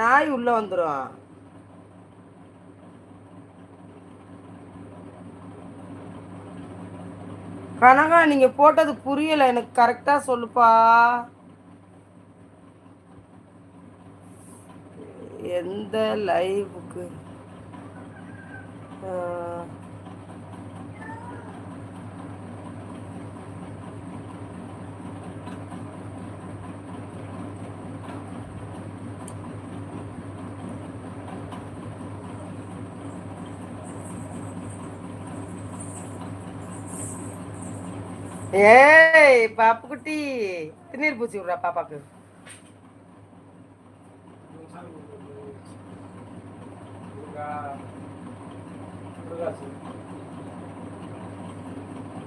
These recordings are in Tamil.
நாய் உள்ள வந்துடும் கனகா நீங்க போட்டது புரியல. எனக்கு கரெக்டா சொல்லுப்பா. எந்த லைவுக்கு ஏய் பாப்பு குட்டி திருநீர் பூச்சி விடுறா பாப்பாக்கு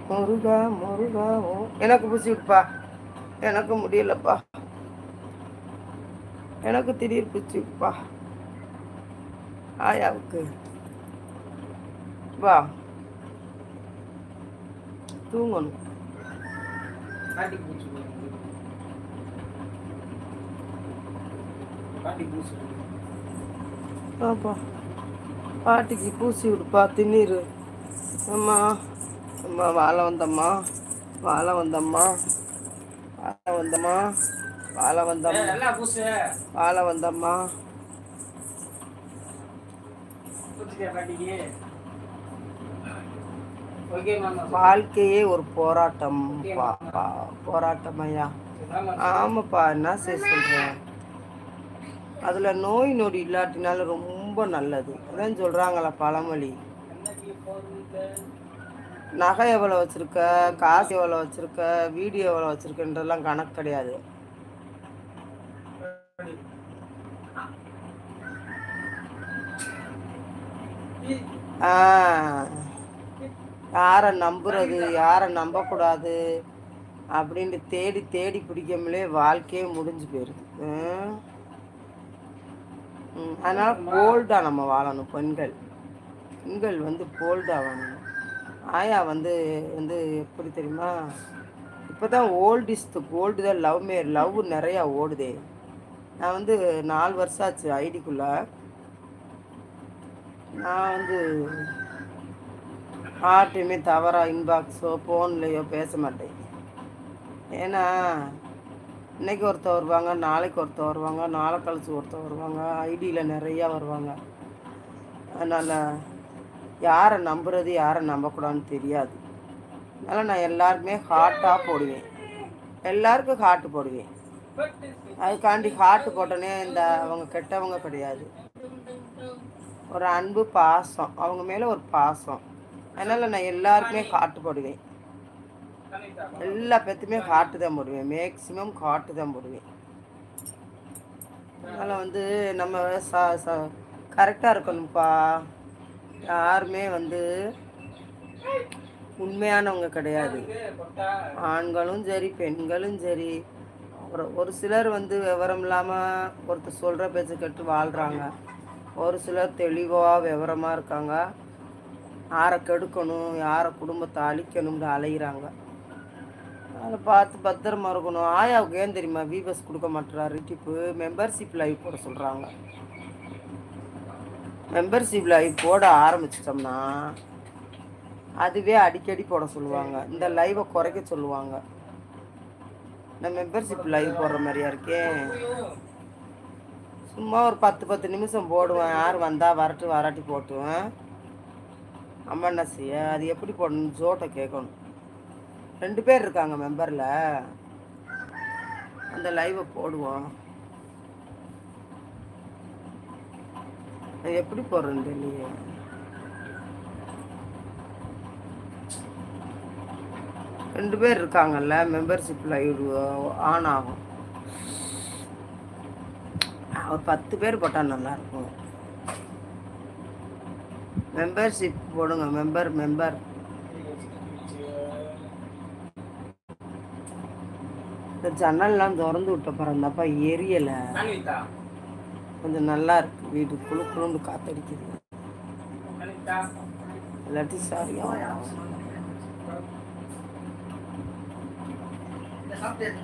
முருகா முருகா ஓ. எனக்கு பூச்சி விடுப்பா எனக்கு முடியலப்பா எனக்கு திடீர் பூச்சி விடுப்பா ஆயாவுக்கு வா தூங்கணும் பாட்டி பூச்சி பாட்டி பூச்சி ஆப்பா பாட்டிக்கு பூசி விடுப்பா திண்ணீர் அம்மா அம்மா வாழை வந்தம்மா வாழை வந்தம்மா வாழை வந்தம்மா வாழை வந்தம்மா வாழை வந்தம்மா. வாழ்க்கையே ஒரு போராட்டம் பா- பா- போராட்டம் ஐயா. ஆமாப்பா என்ன செய்ய சொல்கிறேன் அதில் நோய் நொடி இல்லாட்டினாலும் ரொம்ப நல்லது. அதான் சொல்கிறாங்களா பழமொழி. நகை எவ்வளோ வச்சுருக்க காசு எவ்வளோ வச்சுருக்க வீடியோ எவ்வளோ வச்சுருக்கன்றதெல்லாம் கணக்கு கிடையாது. ஆ. யாரை நம்புறது யாரை நம்பக்கூடாது அப்படின்ட்டு தேடி தேடி பிடிக்காமலே வாழ்க்கையே முடிஞ்சு போயிடுது அதனால் ம், போல்டாக நம்ம வாழணும் பெண்கள். பெண்கள் வந்து போல்டாக வாழணும். ஆயா வந்து வந்து எப்படி தெரியுமா? இப்போ தான் ஓல்டிஸ்ட் கோல்டு தான் லவ் மேர் லவ் நிறையா ஓடுதே. நான் வந்து நாலு வருஷம் ஆச்சு ஐடிக்குள்ளே நான் வந்து யார்ட்டையுமே தவறாக இன்பாக்ஸோ ஃபோன்லேயோ பேச மாட்டேன். ஏன்னா இன்றைக்கி ஒருத்தர் வருவாங்க நாளைக்கு ஒருத்தர் வருவாங்க நாளை கழிச்சு ஒருத்தர் வருவாங்க ஐடியில் நிறையா வருவாங்க. அதனால் யாரை நம்புறது யாரை நம்பக்கூடாதுன்னு தெரியாது. அதனால் நான் எல்லாருக்குமே ஹார்ட்டாக போடுவேன். எல்லாருக்கும் ஹார்ட் போடுவேன். அதுக்காண்டி ஹார்ட் போட்டோன்னே இந்த அவங்க கெட்டவங்க கிடையாது. ஒரு அன்பு பாசம் அவங்க மேலே ஒரு பாசம். அதனால் நான் எல்லாருக்குமே காட்டு போடுவேன். எல்லா பேத்துமே காட்டு தான் போடுவேன். மேக்ஸிமம் காட்டு தான் போடுவேன். அதனால் வந்து நம்ம ச ச கரெக்டாக இருக்கணும்ப்பா. யாருமே வந்து உண்மையானவங்க கிடையாது. ஆண்களும் சரி பெண்களும் சரி. ஒரு ஒரு சிலர் வந்து விவரம் இல்லாமல் ஒருத்தர் சொல்கிற பேச்சு கேட்டு வாழ்கிறாங்க ஒரு சிலர் தெளிவாக விவரமாக இருக்காங்க. யாரை கெடுக்கணும் யாரை குடும்பத்தை அழிக்கணும்னு அலைகிறாங்க அதை பார்த்து பத்திரமா இருக்கணும். ஆயாவுக்கு ஏன் தெரியுமா விபஸ் கொடுக்க மாட்டுறாரு? டிப்பு மெம்பர்ஷிப் லைவ் போட சொல்கிறாங்க மெம்பர்ஷிப் லைவ் போட ஆரம்பிச்சிட்டோம்னா அதுவே அடிக்கடி போட சொல்லுவாங்க. இந்த லைவை குறைக்க சொல்லுவாங்க. நான் மெம்பர்ஷிப் லைவ் போடுற மாதிரியா இருக்கேன் சும்மா ஒரு பத்து பத்து நிமிஷம் போடுவேன். யார் வந்தால் வரட்டு வராட்டி போட்டுவேன். அம்மா என்ன செய்ய அது எப்படி போடணும் ஜோட்டை கேட்கணும். ரெண்டு பேர் இருக்காங்க மெம்பரில் அந்த லைவை போடுவோம். அது எப்படி போடுறேன்னு தெரியலையே. ரெண்டு பேர் இருக்காங்கல்ல மெம்பர்ஷிப் லைவ் ஆன் ஆகும். ஒரு பத்து பேர் போட்டால் நல்லாயிருக்கும் மெம்பர்ஷிப் போடுங்க மெம்பர் மெம்பர் இந்த ஜன்னல்லாம் திறந்து விட்ட பிறந்தாப்பா எரியலை. கொஞ்சம் நல்லா இருக்கு வீடு குழு குழுந்து காத்தடிக்குது. இல்லாட்டி சரியா சாப்பிட்டேன்.